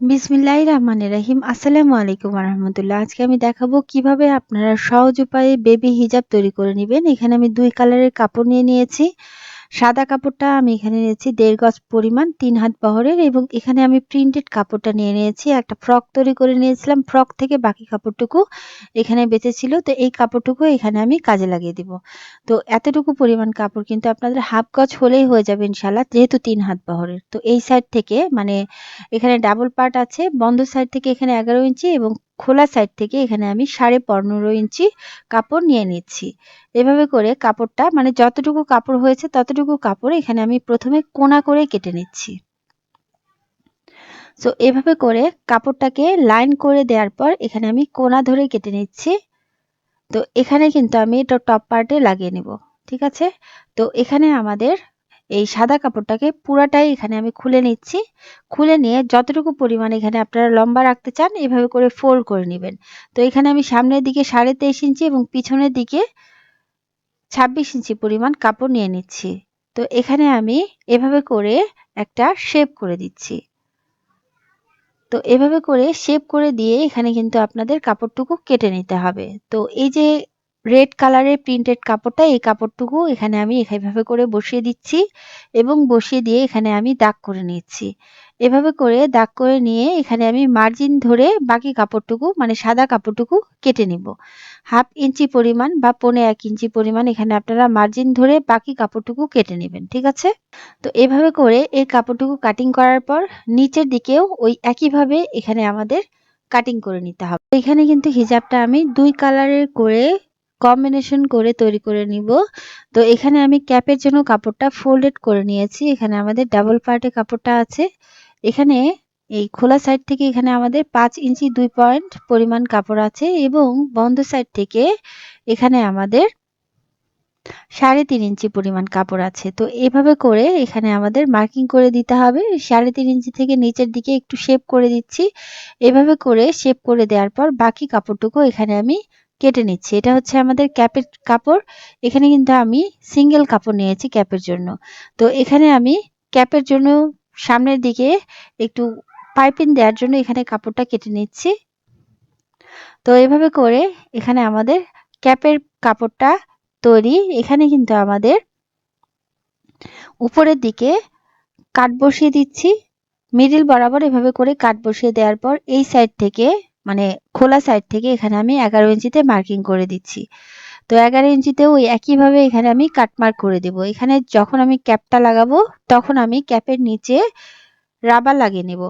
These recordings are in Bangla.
বিসমিল্লাহির রহমানির রহিম। আসসালামু আলাইকুম রহমতুল্লাহ আজকে আমি দেখাবো কীভাবে আপনারা সহজ উপায়ে বেবি হিজাব তৈরি করে নেবেন এখানে আমি দুই কালারের কাপড় নিয়ে নিয়েছি। সাদা কাপড়টা আমি এখানে নিয়েছি, দেড় গজ পরিমাণ, তিন হাত বহরের এবং এখানে আমি প্রিন্টেড কাপড়টা নিয়ে নিয়েছি। একটা ফ্রক তৈরি করে নিয়েছিলাম। ফ্রক থেকে বাকি কাপড়টুকু এখানে বেঁচেছিল। তো এই কাপড়টুকু এখানে আমি কাজে লাগিয়ে দিব। তো এতটুকু পরিমাণ কাপড় কিন্তু আপনাদের হাফ গজ হলেই হয়ে যাবে ইনশাআল্লাহ, যেহেতু তিন হাত বহরের। তো এই সাইড থেকে মানে এখানে ডাবল পার্ট আছে। বন্ধ সাইড থেকে এখানে ১১ ইঞ্চি এবং খোলা সাইড থেকে এখানে আমি সাড়ে ১৫ ইঞ্চি কাপড় নিয়ে নিচ্ছি। এভাবে করে কাপড়টা মানে যতটুকু কাপড় হয়েছে ততটুকু কাপড় এখানে আমি প্রথমে কোনা করে কেটে নিচ্ছি। সো এভাবে করে কাপড়টাকে লাইন করে দেওয়ার পর এখানে আমি কোনা ধরে কেটে নিচ্ছি। তো, এখানে কিন্তু আমি এটা টপ পার্টে লাগিয়ে নিব। ঠিক আছে? তো, এখানে আমাদের এই সাদা কাপড়টাকে পুরাটাই এখানে আমি খুলে নিচ্ছি। খুলে নিয়ে যতটুকু পরিমাণ এখানে আপনারা লম্বা রাখতে চান, এভাবে করে ফোল্ড করে নেবেন। তো এখানে আমি সামনের দিকে সাড়ে তেইশ ইঞ্চি এবং পিছনের দিকে ২৬ ইঞ্চি পরিমাণ কাপড় নিয়ে নিচ্ছি। তো এখানে আমি এভাবে করে একটা শেপ করে দিচ্ছি। তো এভাবে করে শেপ করে দিয়ে এখানে কিন্তু আপনাদের কাপড়টুকু কেটে নিতে হবে। তো এই যে রেড কালারের প্রিন্টেড কাপড়টা, এই কাপড়টুকু এখানে আমি এভাবে করে বসিয়ে দিচ্ছি এবং বসিয়ে দিয়ে এখানে আমি দাগ করে নিচ্ছি। এভাবে করে দাগ করে নিয়ে এখানে আমি মার্জিন ধরে বাকি কাপড়টুকু মানে সাদা কাপড়টুকু কেটে নিব। হাফ ইঞ্চি পরিমাণ বা পৌনে এক ইঞ্চি পরিমাণ এখানে আপনারা মার্জিন ধরে বাকি কাপড়টুকু কেটে নেবেন, ঠিক আছে তো এভাবে করে এই কাপড়টুকু কাটিং করার পর নিচের দিকেও ওই একইভাবে এখানে আমাদের কাটিং করে নিতে হবে এখানে কিন্তু হিজাবটা আমি দুই কালারের করে কম্বিনেশন করে তৈরি করে নিব। তো এখানে আমি ক্যাপের জন্য কাপড়টা ফোল্ডেড করে নিয়েছি। এখানে আমাদের ডাবল পার্টে কাপড়টা আছে। এখানে এই খোলা সাইড থেকে এখানে আমাদের পাঁচ ইঞ্চি দুই পয়েন্ট পরিমাণ কাপড় আছে এবং বন্ধ সাইড থেকে এখানে আমাদের সাড়ে তিন ইঞ্চি পরিমাণ কাপড় আছে। তো এভাবে করে এখানে আমাদের মার্কিং করে দিতে হবে। সাড়ে তিন ইঞ্চি থেকে নিচের দিকে একটু শেপ করে দিচ্ছি। এভাবে করে শেপ করে দেওয়ার পর বাকি কাপড়টুকু এখানে আমি কেটে নিচ্ছি। এটা হচ্ছে আমাদের ক্যাপের কাপড়। এখানে কিন্তু আমি সিঙ্গেল কাপড় নিয়েছি ক্যাপের জন্য। তো এখানে আমি ক্যাপের জন্য সামনের দিকে একটু পাইপিং দেওয়ার জন্য এখানে কাপড়টা কেটে নিচ্ছি। তো এভাবে করে এখানে আমাদের ক্যাপের কাপড়টা তৈরি। এখানে কিন্তু আমাদের উপরের দিকে কাট বসিয়ে দিচ্ছি। মিডিল বরাবর এভাবে করে কাট বসিয়ে দেওয়ার পর এই সাইড থেকে মানে খোলা সাইড থেকে এখানে আমি এগারো ইঞ্চিতে মার্কিং করে দিচ্ছি। তো এগারো ইঞ্চিতে ওই একইভাবে এখানে আমি কাটমার্ক করে দেব। এখানে যখন আমি ক্যাপটা লাগাবো, তখন আমি ক্যাপের নিচে রাবার লাগিয়ে নেব।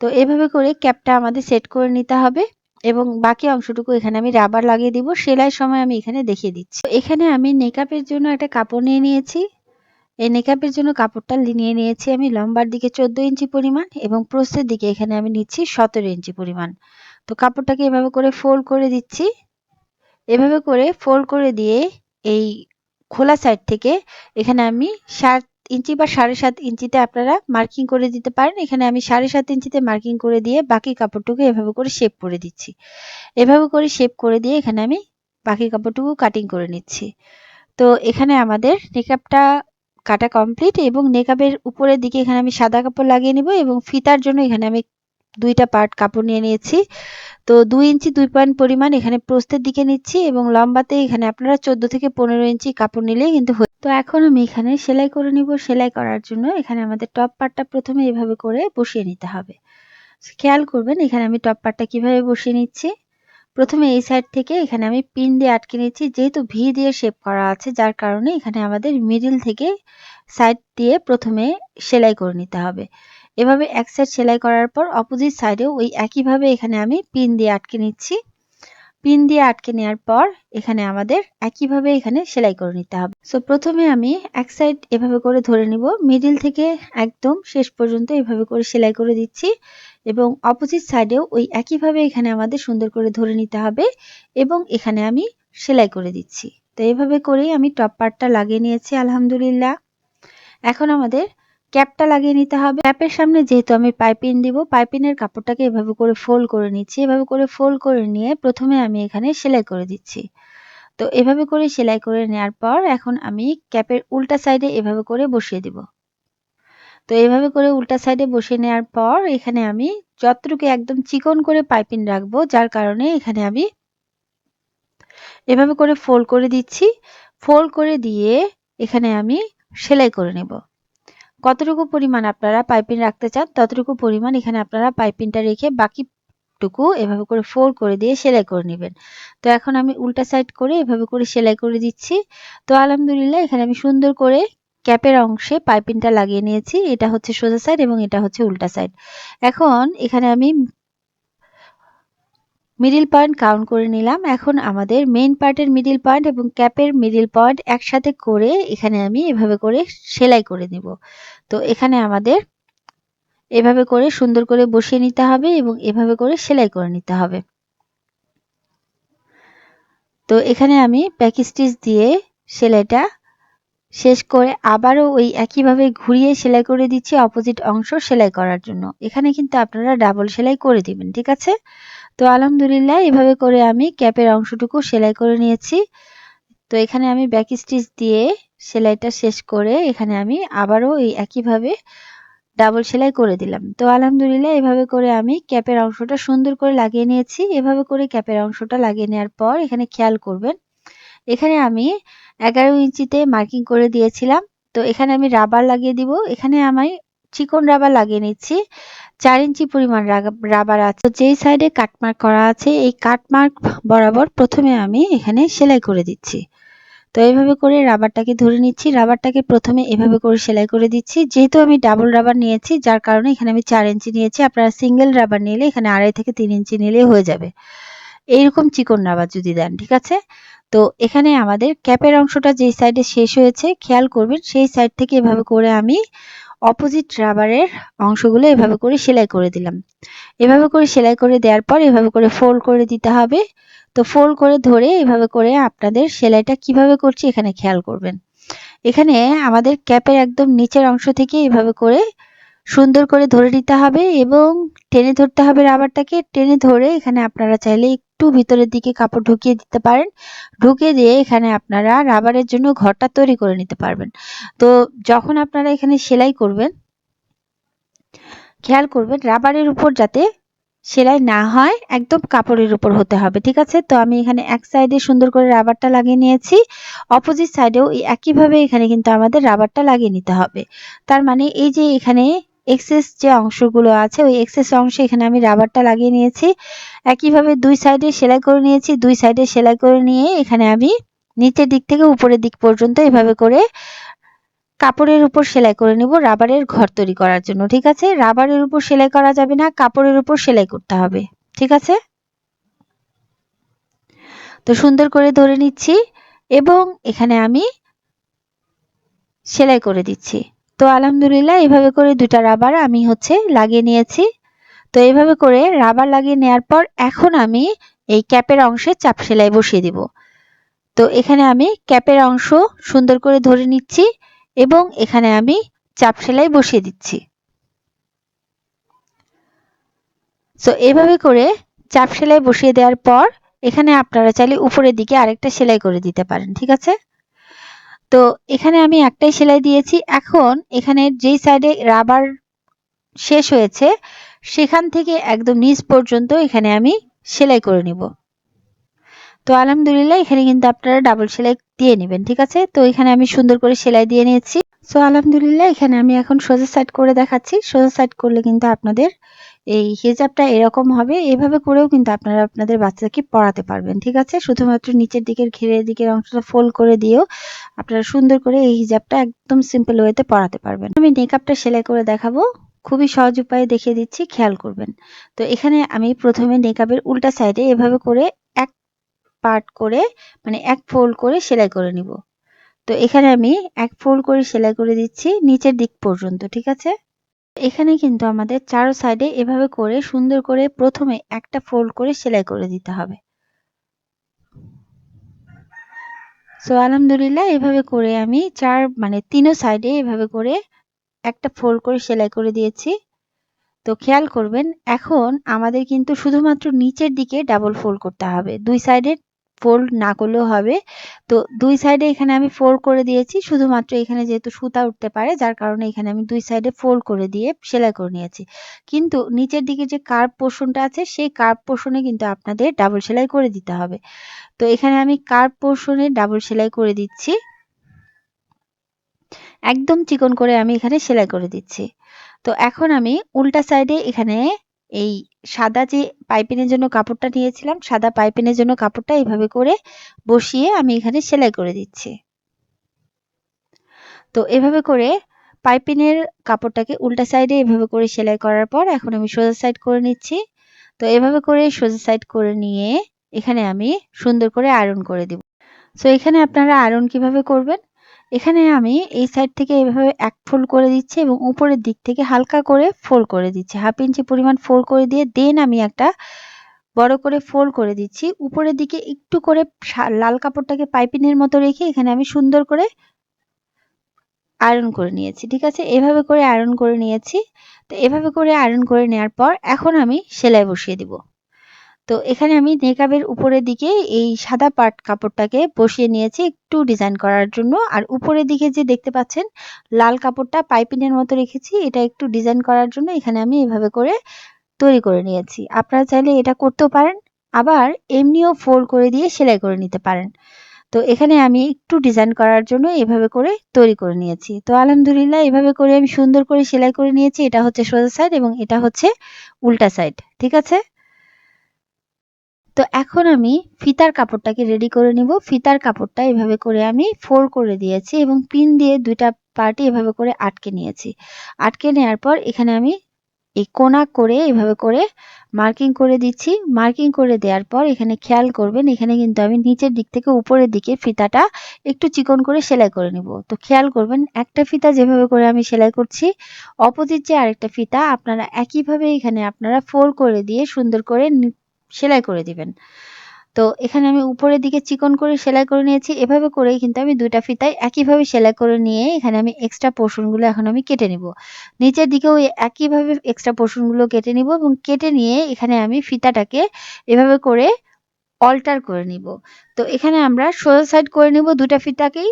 তো এভাবে করে ক্যাপটা আমাদের সেট করে নিতে হবে এবং বাকি অংশটুকু এখানে আমি রাবার লাগিয়ে দিব। সেলাই সময় আমি এখানে দেখিয়ে দিচ্ছি। এখানে আমি নেকাপের জন্য একটা কাপড় নিয়ে নিয়েছি। এই নেকাপের জন্য কাপড়টা নিয়ে নিয়েছি আমি লম্বার দিকে চোদ্দ ইঞ্চি পরিমাণ এবং প্রস্থের দিকে এখানে আমি নিচ্ছি সতেরো ইঞ্চি পরিমাণ। তো কাপড়টাকে এভাবে করে ফোল্ড করে দিচ্ছি। এভাবে করে ফোল্ড করে দিয়ে এই খোলা সাইড থেকে এখানে আমি সাত ইঞ্চি বা সাড়ে সাত ইঞ্চিতে আপনারা মার্কিং করে দিতে পারেন। এখানে আমি সাড়ে সাত ইঞ্চিতে মার্কিং করে দিয়ে বাকি কাপড়টুকু এভাবে করে শেপ করে দিচ্ছি। এভাবে করে শেপ করে দিয়ে এখানে আমি বাকি কাপড়টুকু কাটিং করে নিচ্ছি। তো এখানে আমাদের নেকআপটা কাটা কমপ্লিট এবং নেকআপের উপরের দিকে এখানে আমি সাদা কাপড় লাগিয়ে নিব এবং ফিতার জন্য এখানে আমি দুইটা পার্ট কাপড় নিয়ে নিয়েছি। তো দুই ইঞ্চি দুই পয়েন্ট পরিমাণ এখানে প্রস্থের দিকে নিচ্ছি এবং লম্বাতে এখানে আপনারা চোদ্দ থেকে পনেরো ইঞ্চি কাপড় নিলেই কিন্তু তো এখন আমি এখানে সেলাই করে নিব। সেলাই করার জন্য এখানে আমাদের টপ পার্টটা প্রথমে এভাবে করে বসিয়ে নিতে হবে। খেয়াল করবেন এখানে আমি টপ পার্টটা কীভাবে বসিয়ে নিচ্ছি। প্রথমে এই সাইড থেকে এখানে আমি পিন দিয়ে আটকে নিচ্ছি যেহেতু ভি দিয়ে শেপ করা আছে, যার কারণে এখানে আমাদের মিডিল থেকে সাইড দিয়ে প্রথমে সেলাই করে নিতে হবে। এভাবে এক সাইড সেলাই করার পর অপোজিট সাইডেও ওই একইভাবে এখানে আমি পিন দিয়ে আটকে নিচ্ছি। পিন দিয়ে আটকে নেওয়ার পর এখানে আমাদের একইভাবে এখানে সেলাই করে নিতে হবে। সো প্রথমে আমি এক সাইড এভাবে করে ধরে নিব মিডিল থেকে একদম শেষ পর্যন্ত এভাবে করে সেলাই করে দিচ্ছি। এবং অপোজিট সাইডেও ওই একইভাবে এখানে আমাদের সুন্দর করে ধরে নিতে হবে এবং এখানে আমি সেলাই করে দিচ্ছি। তো এভাবে করেই আমি টপ পার্টটা লাগিয়ে নিয়েছি, আলহামদুলিল্লাহ। এখন আমাদের ক্যাপটা লাগিয়ে নিতে হবে। ক্যাপের সামনে যেহেতু আমি পাইপিন দিব পাইপিনের কাপড়টাকে এভাবে করে ফোল্ড করে নিচ্ছি। এভাবে করে ফোল্ড করে নিয়ে প্রথমে আমি এখানে সেলাই করে দিচ্ছি। তো এভাবে করে সেলাই করে নেওয়ার পর এখন আমি ক্যাপের উল্টা সাইডে এভাবে করে বসিয়ে দিব। তো এইভাবে করে উল্টা সাইডে বসিয়ে নেওয়ার পর এখানে আমি যতটুকু একদম চিকন করে পাইপিং রাখব, যার কারণে এখানে আমি এভাবে করে ফোল্ড করে দিচ্ছি। ফোল্ড করে দিয়ে এখানে আমি সেলাই করে নেব। কতটুকু পরিমাণ আপনারা পাইপিং রাখতে চান, ততটুকু পরিমাণ এখানে আপনারা পাইপিংটা রেখে বাকিটুকু এভাবে করে ফোল্ড করে দিয়ে সেলাই করে নেবেন। তো এখন আমি উল্টা সাইড করে এভাবে করে সেলাই করে দিচ্ছি। তো আলহামদুলিল্লাহ এখানে আমি সুন্দর করে ক্যাপের অংশে পাইপিংটা লাগিয়ে নিয়েছি। এটা হচ্ছে সোজা সাইড এবং এটা হচ্ছে উল্টা সাইড। এখন এখানে আমি মিডিল পয়েন্ট কাউন্ট করে নিলাম। এখন আমাদের মেইন পার্টের মিডিল পয়েন্ট এবং ক্যাপের মিডিল পয়েন্ট একসাথে করে এখানে আমি এভাবে করে সেলাই করে নিব। তো এখানে আমাদের এভাবে করে সুন্দর করে বসিয়ে নিতে হবে এবং এভাবে করে সেলাই করে নিতে হবে। তো এখানে আমি প্যাক স্টিচ দিয়ে সেলাইটা শেষ করে আবারও ওই একইভাবে ঘুরিয়ে সেলাই করে দিচ্ছি অপোজিট অংশ সেলাই করার জন্য। এখানে কিন্তু আপনারা ডাবল সেলাই করে দিবেন, ঠিক আছে? তো আলহামদুলিল্লাহ, এভাবে করে আমি ক্যাপের অংশটুকু সেলাই করে নিয়েছি। তো এখানে আমি ব্যাক স্টিচ দিয়ে সেলাইটা শেষ করে এখানে আমি আবারও এই একইভাবে ডাবল সেলাই করে দিলাম। তো আলহামদুলিল্লাহ, এভাবে করে আমি ক্যাপের অংশটা সুন্দর করে লাগিয়ে নিয়েছি। এভাবে করে ক্যাপের অংশটা লাগিয়ে নেওয়ার পর এখানে খেয়াল করবেন, এখানে আমি এগারো ইঞ্চিতে মার্কিং করে দিয়েছিলাম। তো এখানে আমি রাবার লাগিয়ে দিব। এখানে আমি চিকন রাবার লাগিয়ে নিচ্ছি। চার ইঞ্চি পরিমাণ রাবার আছে। যেই সাইডে কাটমার্ক করা আছে, এই কাটমার্ক বরাবর প্রথমে আমি এখানে সেলাই করে দিচ্ছি। তো এইভাবে করে রাবারটাকে ধরে নিচ্ছি। রাবারটাকে প্রথমে এভাবে করে সেলাই করে দিচ্ছি। যেহেতু আমি ডাবল রাবার নিয়েছি, যার কারণে এখানে আমি চার ইঞ্চি নিয়েছি। আপনারা সিঙ্গেল রাবার নিলে এখানে আড়াই থেকে তিন ইঞ্চি নিলে হয়ে যাবে। এইরকম চিকন রাবার যদি দেন, ঠিক আছে? তো এখানে আমাদের ক্যাপের অংশটা যেই সাইডে শেষ হয়েছে, খেয়াল করবেন, সেই সাইড থেকে এভাবে করে আমি অপোজিট রাবারের অংশগুলো এভাবে করে সেলাই করে দিলাম। এভাবে করে সেলাই করে দেওয়ার পর এভাবে করে ফোল্ড করে দিতে হবে। তো ফোল্ড করে ধরে এভাবে করে আপনাদের সেলাইটা কীভাবে করছি এখানে খেয়াল করবেন। এখানে আমাদের ক্যাপের একদম নিচের অংশ থেকে এভাবে করে সুন্দর করে ধরে নিতে হবে এবং টেনে ধরতে হবে রাবারটাকে টেনে ধরে এখানে আপনারা চাইলে একটু ভিতরের দিকে কাপড় ঢুকিয়ে দিতে পারেন। ঢুকিয়ে দিয়ে এখানে আপনারা রাবারের জন্য ঘরটা তৈরি করে নিতে পারবেন। তো যখন আপনারা এখানে সেলাই করবেন, খেয়াল করবেন রাবারের উপর যাতে সেলাই না হয়, একদম কাপড়ের উপর হতে হবে, ঠিক আছে? তো আমি এখানে এক সাইডে সুন্দর করে রাবারটা লাগিয়ে নিয়েছি। অপোজিট সাইডেও একইভাবে এখানে কিন্তু আমাদের রাবারটা লাগিয়ে নিতে হবে। তার মানে এই যে এখানে এক্সেস যে অংশগুলো আছে, ওই এক্সেস অংশে এখানে আমি রাবারটা লাগিয়ে নিয়েছি। একইভাবে দুই সাইডে সেলাই করে নিয়েছি, দুই সাইডে সেলাই করে নিয়ে এখানে আমি নিচের দিক থেকে উপরের দিক পর্যন্ত এভাবে করে কাপড়ের উপর সেলাই করে নিব রাবারের ঘর তৈরি করার জন্য, ঠিক আছে? রাবারের উপর সেলাই করা যাবে না, কাপড়ের উপর সেলাই করতে হবে, ঠিক আছে? তো সুন্দর করে ধরে নিচ্ছি এবং এখানে আমি সেলাই করে দিচ্ছি। তো আলহামদুলিল্লাহ, এভাবে করে দুটা রাবার আমি হচ্ছে লাগিয়ে নিয়েছি। তো এইভাবে করে রাবার লাগিয়ে নেওয়ার পর এখন আমি এই ক্যাপের অংশে চাপ সেলাই বসিয়ে দিব। তো এখানে আমি ক্যাপের অংশ সুন্দর করে ধরে নিচ্ছি এবং এখানে আমি চাপ সেলাই বসিয়ে দিচ্ছি। সো এভাবে করে চাপ সেলাই বসিয়ে দেওয়ার পর এখানে আপনারা চাইলে উপরের দিকে আরেকটা সেলাই করে দিতে পারেন, ঠিক আছে? তো এখানে আমি একটাই সেলাই দিয়েছি। এখন এখানে যেই সাইডে রাবার শেষ হয়েছে, সেখান থেকে একদম নিচ পর্যন্ত এখানে আমি সেলাই করে নিব। তো আলহামদুলিল্লাহ এখানে কিন্তু আপনারা ডাবল সেলাই দিয়ে নেবেন, ঠিক আছে? তো এখানে আমি সুন্দর করে সেলাই দিয়ে নিয়েছি। সো আলহামদুলিল্লাহ, এখানে আমি এখন সোজা সাইড করে দেখাচ্ছি। সোজা সাইড করলে কিন্তু আপনাদের এই হিজাবটা এরকম হবে। এভাবে করেও কিন্তু আপনারা আপনাদের বাচ্চাকে পড়াতে পারবেন, ঠিক আছে? শুধুমাত্র নিচের দিকের ঘিরের দিকের অংশটা ফোল্ড করে দিয়েও আপনারা সুন্দর করে এই হিজাবটা একদম সিম্পল ওয়েতে পড়াতে পারবেন। আমি মেকআপটা সেলাই করে দেখাবো। খুবই সহজ উপায়ে দেখিয়ে দিচ্ছি, খেয়াল করবেন। তো, এখানে আমি প্রথমে নেকাবের উল্টা সাইডে এভাবে করে এক পার্ট করে মানে এক ফোল্ড করে সেলাই করে নিব। তো এখানে আমি এক ফোল্ড করে সেলাই করে দিচ্ছি নিচের দিক পর্যন্ত, ঠিক আছে? এখানে কিন্তু আমাদের চারো সাইডে এভাবে করে সুন্দর করে প্রথমে একটা ফোল্ড করে সেলাই করে দিতে হবে। সো আলহামদুলিল্লাহ, এভাবে করে আমি চার মানে তিনও সাইডে এভাবে করে একটা ফোল্ড করে সেলাই করে দিয়েছি। তো খেয়াল করবেন, এখন আমাদের কিন্তু শুধুমাত্র নিচের দিকে ডাবল ফোল্ড করতে হবে। দুই সাইডে ফোল্ড না করলেও হবে। তো দুই সাইডে এখানে আমি ফোল্ড করে দিয়েছি। শুধুমাত্র এখানে যেহেতু সুতা উঠতে পারে, যার কারণে এখানে আমি দুই সাইডে ফোল্ড করে দিয়ে সেলাই করে নিয়েছি। কিন্তু নিচের দিকে যে কার্ভ পোর্শনটা আছে, সেই কার্ভ পোর্শনে কিন্তু আপনাদের ডাবল সেলাই করে দিতে হবে। তো এখানে আমি কার্ভ পোর্শনে ডাবল সেলাই করে দিচ্ছি। একদম চিকন করে আমি এখানে সেলাই করে দিচ্ছি। তো এখন আমি উল্টা সাইডে এখানে এই সাদা যে পাইপিনের জন্য কাপড়টা নিয়েছিলাম, সাদা পাইপিনের জন্য কাপড়টা এইভাবে করে বসিয়ে আমি এখানে সেলাই করে দিচ্ছি। তো এভাবে করে পাইপিনের কাপড়টাকে উল্টা সাইডে এভাবে করে সেলাই করার পর এখন আমি সোজা সাইড করে নিচ্ছি। তো এভাবে করে সোজা সাইড করে নিয়ে এখানে আমি সুন্দর করে আয়রন করে দিব। সো এখানে আপনারা আয়রন কীভাবে করবেন? এখানে আমি এই সাইড থেকে এভাবে এক ফোল্ড করে দিচ্ছি এবং উপরের দিক থেকে হালকা করে ফোল্ড করে দিচ্ছি। হাফ ইঞ্চি পরিমাণ ফোল্ড করে দিয়ে দেন আমি একটা বড় করে ফোল্ড করে দিচ্ছি। উপরের দিকে একটু করে লাল কাপড়টাকে পাইপিনের মতো রেখে এখানে আমি সুন্দর করে আয়রন করে নিয়েছি, ঠিক আছে? এভাবে করে আয়রন করে নিয়েছি। তো এভাবে করে আয়রন করে নেওয়ার পর এখন আমি সেলাই বসিয়ে দিব। তো এখানে আমি নেকাবের উপরের দিকে এই সাদা পাট কাপড়টাকে বসিয়ে নিয়েছি একটু ডিজাইন করার জন্য। আর উপরের দিকে যে দেখতে পাচ্ছেন, লাল কাপড়টা পাইপিনের মতো রেখেছি, এটা একটু ডিজাইন করার জন্য এখানে আমি এভাবে করে তৈরি করে নিয়েছি। আপনারা চাইলে এটা করতেও পারেন, আবার এমনিও ফোল্ড করে দিয়ে সেলাই করে নিতে পারেন। তো এখানে আমি একটু ডিজাইন করার জন্য এভাবে করে তৈরি করে নিয়েছি। তো আলহামদুলিল্লাহ এভাবে করে আমি সুন্দর করে সেলাই করে নিয়েছি। এটা হচ্ছে সোজা সাইড এবং এটা হচ্ছে উল্টা সাইড ঠিক আছে? তো এখন আমি ফিতার কাপড়টাকে রেডি করে নিব। ফিতার কাপড়টা এভাবে করে আমি ফোল্ড করে দিয়েছি এবং পিন দিয়ে দুইটা পার্টি এভাবে করে আটকে নিয়েছি। আটকে নেওয়ার পর এখানে আমি এই কোনা করে এভাবে করে মার্কিং করে দিচ্ছি। মার্কিং করে দেওয়ার পর এখানে খেয়াল করবেন, এখানে কিন্তু আমি নিচের দিক থেকে উপরের দিকে ফিতাটা একটু চিকন করে সেলাই করে নিব। তো খেয়াল করবেন, একটা ফিতা যেভাবে করে আমি সেলাই করছি, অপোজিট যে আরেকটা ফিতা আপনারা একইভাবে এখানে আপনারা ফোল্ড করে দিয়ে সুন্দর করে সেলাই করে দিবেন। তো এখানে আমি উপরের দিকে চিকন করে সেলাই করে নিয়েছি। এভাবে করেই কিন্তু আমি দুইটা ফিতায় একইভাবে সেলাই করে নিয়ে এখানে আমি এক্সট্রা পোর্শনগুলো এখন আমি কেটে নিব। নিচের দিকেও একইভাবে এক্সট্রা পোর্শনগুলো কেটে নিব এবং কেটে নিয়ে এখানে আমি ফিতাটাকে এভাবে করে অল্টার করে নিব। তো এখানে আমরা সোজা সাইড করে নিব দুটা ফিতাকেই।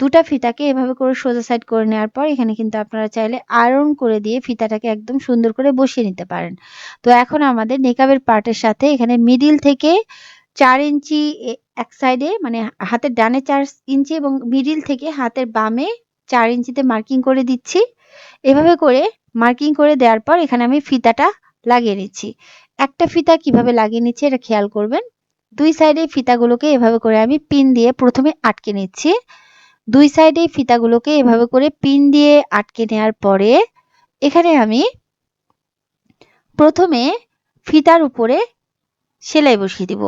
দুটা ফিতাকে এভাবে করে সোজা সাইড করে নেওয়ার পর এখানে কিন্তু আপনারা চাইলে আয়রন করে দিয়ে ফিতাটাকে একদম সুন্দর করে বসিয়ে নিতে পারেন। তো এখন আমাদের নেকাবের পার্টের সাথে এখানে মিডিল থেকে চার ইঞ্চি এক সাইডে মানে হাতের ডানে চার ইঞ্চি এবং মিডিল থেকে হাতের বামে চার ইঞ্চিতে মার্কিং করে দিচ্ছি। এভাবে করে মার্কিং করে দেওয়ার পর এখানে আমি ফিতাটা লাগিয়ে নিচ্ছি। একটা ফিতা কীভাবে লাগিয়ে নিচ্ছি এটা খেয়াল করবেন। দুই সাইডে ফিতাগুলোকে এভাবে করে আমি পিন দিয়ে প্রথমে আটকে নিচ্ছি। দুই সাইডে ফিতাগুলোকে এভাবে করে পিন দিয়ে আটকে নেওয়ার পরে এখানে আমি প্রথমে ফিতার উপরে সেলাই বসিয়ে দিব।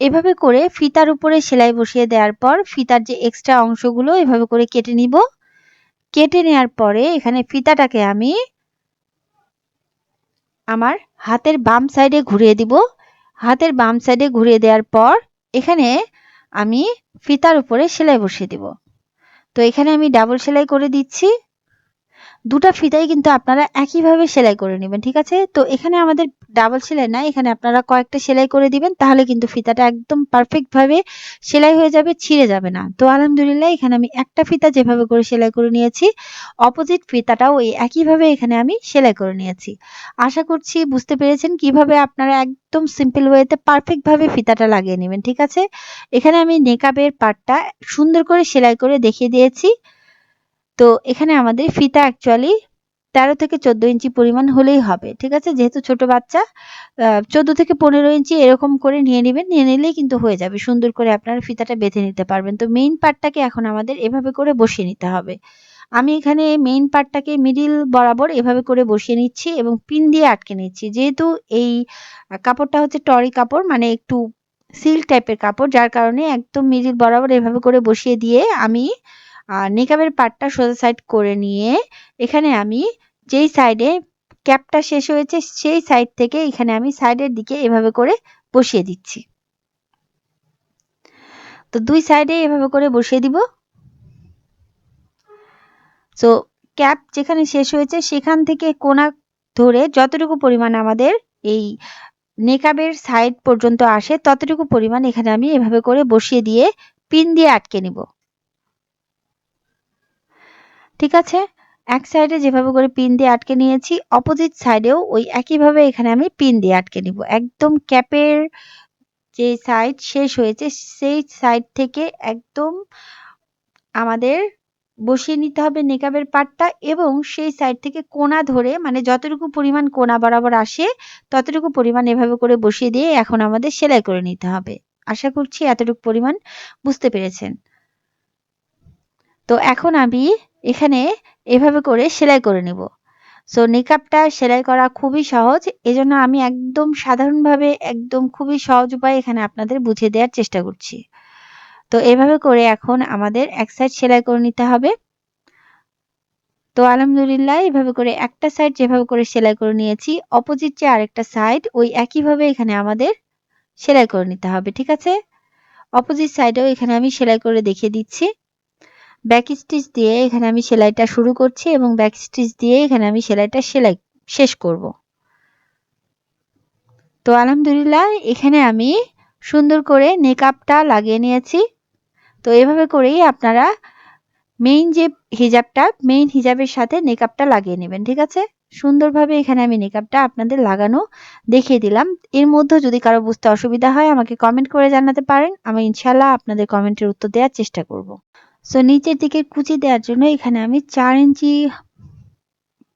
এভাবে করে ফিতার উপরে সেলাই বসিয়ে দেওয়ার পর ফিতার যে এক্সট্রা অংশগুলো এভাবে করে কেটে নিব। কেটে নেওয়ার পরে এখানে ফিতাটাকে আমি আমার হাতের বাম সাইডে ঘুরিয়ে দিব। হাতের বাম সাইডে ঘুরিয়ে দেওয়ার পর এখানে আমি ফিতার উপরে সেলাই বসিয়ে দিব। তো এখানে আমি ডাবল সেলাই করে দিচ্ছি। দুটা ফিতাই কিন্তু আপনারা একইভাবে সেলাই করে নেবেন, ঠিক আছে? তো এখানে আমাদের ডাবল সেলাই না এখানে আপনারা কয়েকটা সেলাই করে দিবেন, তাহলে কিন্তু ফিতাটা একদম পারফেক্ট ভাবে সেলাই হয়ে যাবে, ছিঁড়ে যাবে না। তো আলহামদুলিল্লাহ, এখানে আমি একটা ফিতা যেভাবে করে সেলাই করে নিয়েছি অপোজিট ফিতাটাও ওই একইভাবে এখানে আমি সেলাই করে নিয়েছি। আশা করছি বুঝতে পেরেছেন কীভাবে আপনারা একদম সিম্পল ওয়েতে পারফেক্ট ভাবে ফিতাটা লাগিয়ে নেবেন, ঠিক আছে? এখানে আমি নেকাবের পার্টটা সুন্দর করে সেলাই করে দেখিয়ে দিয়েছি। তো এখানে আমাদের ফিতা অ্যাকচুয়ালি তেরো থেকে চোদ্দ ইঞ্চি পরিমাণ হলেই হবে, ঠিক আছে? যেহেতু ছোট বাচ্চা চোদ্দ থেকে পনেরো ইঞ্চি এরকম করে নিয়ে নেবেন, নিয়ে নিলেই কিন্তু হয়ে যাবে। সুন্দর করে আপনারা ফিতাটা বেঁধে নিতে পারবেন। তো মেইন পার্টটাকে এখন আমাদের এভাবে করে বসিয়ে নিতে হবে। আমি এখানে মেইন পার্টটাকে মিডিল বরাবর এভাবে করে বসিয়ে নিচ্ছি এবং পিন দিয়ে আটকে নিচ্ছি। যেহেতু এই কাপড়টা হচ্ছে টরি কাপড় মানে একটু সিল্ক টাইপের কাপড়, যার কারণে একদম মিডিল বরাবর এভাবে করে বসিয়ে দিয়ে আমি আর নেকাবের পাটটা সোজা সাইড করে নিয়ে এখানে আমি যেই সাইডে ক্যাপটা শেষ হয়েছে, সেই সাইড থেকে এখানে আমি সাইডের দিকে এভাবে করে বসিয়ে দিচ্ছি। তো দুই সাইডে এভাবে করে বসিয়ে দিব। তো ক্যাপ যেখানে শেষ হয়েছে, সেখান থেকে কোনা ধরে যতটুকু পরিমাণ আমাদের এই নেকাবের সাইড পর্যন্ত আসে, ততটুকু পরিমাণ এখানে আমি এভাবে করে বসিয়ে দিয়ে পিন দিয়ে আটকে নিব। ঠিক আছে? এক সাইডে যেভাবে করে পিন দিয়ে আটকে নিয়েছি অপোজিট সাইডেও ওই একইভাবে এখানে আমি পিন দিয়ে আটকে নিব। একদম ক্যাপের যে সাইড শেষ হয়েছে, সেই সাইড থেকে একদম আমাদের বসিয়ে নিতে হবে নেকাবের পাটটা এবং সেই সাইড থেকে কোনা ধরে মানে যতটুকু পরিমাণ কোনা বরাবর আসে, ততটুকু পরিমাণ এভাবে করে বসিয়ে দিয়ে এখন আমাদের সেলাই করে নিতে হবে। আশা করছি এতটুকু পরিমাণ বুঝতে পেরেছেন। তো এখন আমি এখানে এভাবে করে সেলাই করে নেব। সো নিকাবটা সেলাই করা খুবই সহজ। এজন্য আমি একদম সাধারণভাবে একদম খুবই সহজ উপায় এখানে আপনাদের বুঝিয়ে দেওয়ার চেষ্টা করছি। তো, এভাবে করে এখন আমাদের এক সাইড সেলাই করে নিতে হবে। তো, আলহামদুলিল্লাহ, এভাবে করে একটা সাইড যেভাবে করে সেলাই করে নিয়েছি অপোজিট যে আরেকটা সাইড ওই একইভাবে এখানে আমাদের সেলাই করে নিতে হবে, ঠিক আছে? অপোজিট সাইডেও এখানে আমি সেলাই করে দেখিয়ে দিচ্ছি। ব্যাক স্টিচ দিয়ে এখানে আমি সেলাইটা শুরু করছি এবং ব্যাক স্টিচ দিয়ে এখানে আমি সেলাইটা সেলাই শেষ করব। তো আলহামদুলিল্লাহ, এখানে আমি সুন্দর করে নেকআপটা লাগিয়ে নিয়েছি। তো এভাবে করেই আপনারা মেইন যে হিজাবটা মেইন হিজাবের সাথে নেকআপটা লাগিয়ে নেবেন, ঠিক আছে? সুন্দরভাবে এখানে আমি নেকআপটা আপনাদের লাগানো দেখিয়ে দিলাম। এর মধ্যে যদি কারও বুঝতে অসুবিধা হয়, আমাকে কমেন্ট করে জানাতে পারেন। আমি ইনশাল্লাহ আপনাদের কমেন্টের উত্তর দেওয়ার চেষ্টা করব। সো নিচের দিকে কুচি দেওয়ার জন্য এখানে আমি চার ইঞ্চি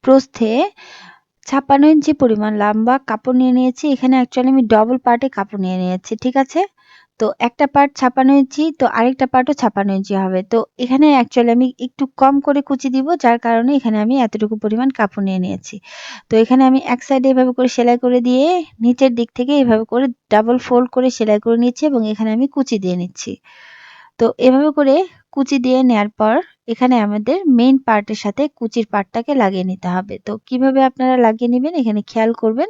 প্রস্থে ছাপ্পান্ন ইঞ্চি পরিমাণ লম্বা কাপড় নিয়ে নিয়েছি। এখানে অ্যাকচুয়ালি আমি ডবল পার্টে কাপড় নিয়ে নিয়েছি, ঠিক আছে? তো একটা পার্ট ছাপানো ইঞ্চি, তো আরেকটা পার্টও ছাপানো ইঞ্চি হবে। তো এখানে অ্যাকচুয়ালি আমি একটু কম করে কুচি দিব, যার কারণে এখানে আমি এতটুকু পরিমাণ কাপড় নিয়ে নিয়েছি। তো এখানে আমি এক সাইডে এভাবে করে সেলাই করে দিয়ে নিচের দিক থেকে এভাবে করে ডাবল ফোল্ড করে সেলাই করে নিচ্ছি এবং এখানে আমি কুচি দিয়ে নিচ্ছি। তো এভাবে করে কুচি দিয়ে নেয়ার পর এখানে আমাদের মেইন পার্টের সাথে কুচির পার্টটাকে লাগিয়ে নিতে হবে। তো কীভাবে আপনারা লাগিয়ে নেবেন এখানে খেয়াল করবেন।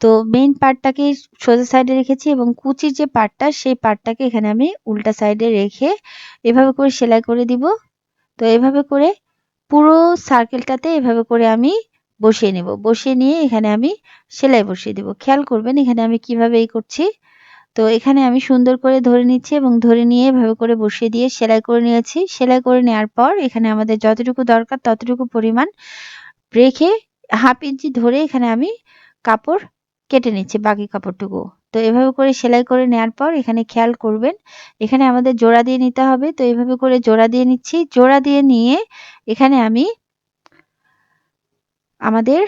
তো মেইন পার্টটাকে সোজা সাইডে রেখেছি এবং কুচির যে পার্টটা সেই পার্টটাকে এখানে আমি উল্টা সাইডে রেখে এভাবে করে সেলাই করে দিব। তো এভাবে করে পুরো সার্কেলটাতে এভাবে করে আমি বসিয়ে নেব। বসিয়ে নিয়ে এখানে আমি সেলাই বসিয়ে দেব। খেয়াল করবেন এখানে আমি কীভাবে এই করছি। তো এখানে আমি সুন্দর করে ধরে নিচ্ছি এবং ধরে নিয়ে এভাবে করে বসিয়ে দিয়ে সেলাই করে নিয়েছি। সেলাই করে নেওয়ার পর এখানে আমাদের যতটুকু দরকার ততটুকু পরিমাণ রেখে হাফ ইঞ্চি ধরে এখানে আমি কাপড় কেটে নিচ্ছি বাকি কাপড়টুকু। তো এভাবে করে সেলাই করে নেওয়ার পর এখানে খেয়াল করবেন, এখানে আমাদের জোড়া দিয়ে নিতে হবে। তো এভাবে করে জোড়া দিয়ে নিচ্ছি। জোড়া দিয়ে নিয়ে এখানে আমি আমাদের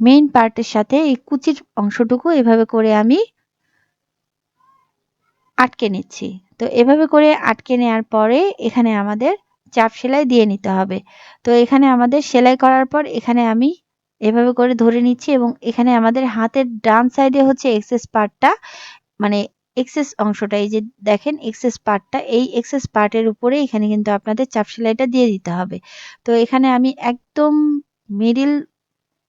মেইন পার্টের সাথে এই কুচির অংশটুকু এভাবে করে আমি আটকে নিচ্ছি। তো এভাবে করে আটকে নেওয়ার পরে এখানে আমাদের চাপ সেলাই দিয়ে নিতে হবে। তো এখানে আমাদের সেলাই করার পর এখানে আমি এভাবে করে ধরে নিচ্ছি এবং এখানে আমাদের হাতের ডান সাইডে হচ্ছে এক্সেস পার্টটা মানে এক্সেস অংশটা, এই যে দেখেন এক্সেস পার্টটা এই এক্সেস পার্টের উপরে এখানে কিন্তু আপনাদের চাপ সেলাইটা দিয়ে দিতে হবে। তো এখানে আমি একদম মিডিল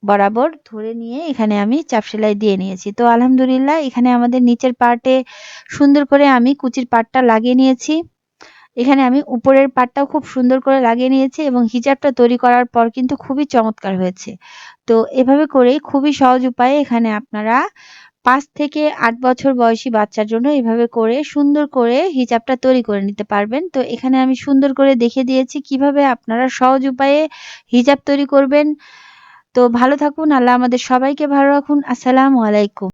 বরাবর ধরে নিয়ে এখানে আমি চাপ সেলাই দিয়ে নিয়েছি। তো আলহামদুলিল্লাহ এখানে আমাদের নিচের পার্টে সুন্দর করে আমি কুচির পার্টটা লাগিয়ে নিয়েছি। এখানে আমি উপরের পাটটাও খুব সুন্দর করে লাগিয়ে নিয়েছি এবং হিজাবটা তৈরি করার পর কিন্তু খুবই চমৎকার হয়েছে। তো এভাবে করেই খুবই সহজ উপায়ে এখানে আপনারা পাঁচ থেকে আট বছর বয়সী বাচ্চার জন্য এভাবে করে সুন্দর করে হিজাবটা তৈরি করে নিতে পারবেন। তো এখানে আমি সুন্দর করে দেখে দিয়েছি কীভাবে আপনারা সহজ উপায়ে হিজাব তৈরি করবেন। তো ভালো থাকুন আল্লাহ আমাদের সবাইকে ভালো রাখুন। আসসালামু আলাইকুম।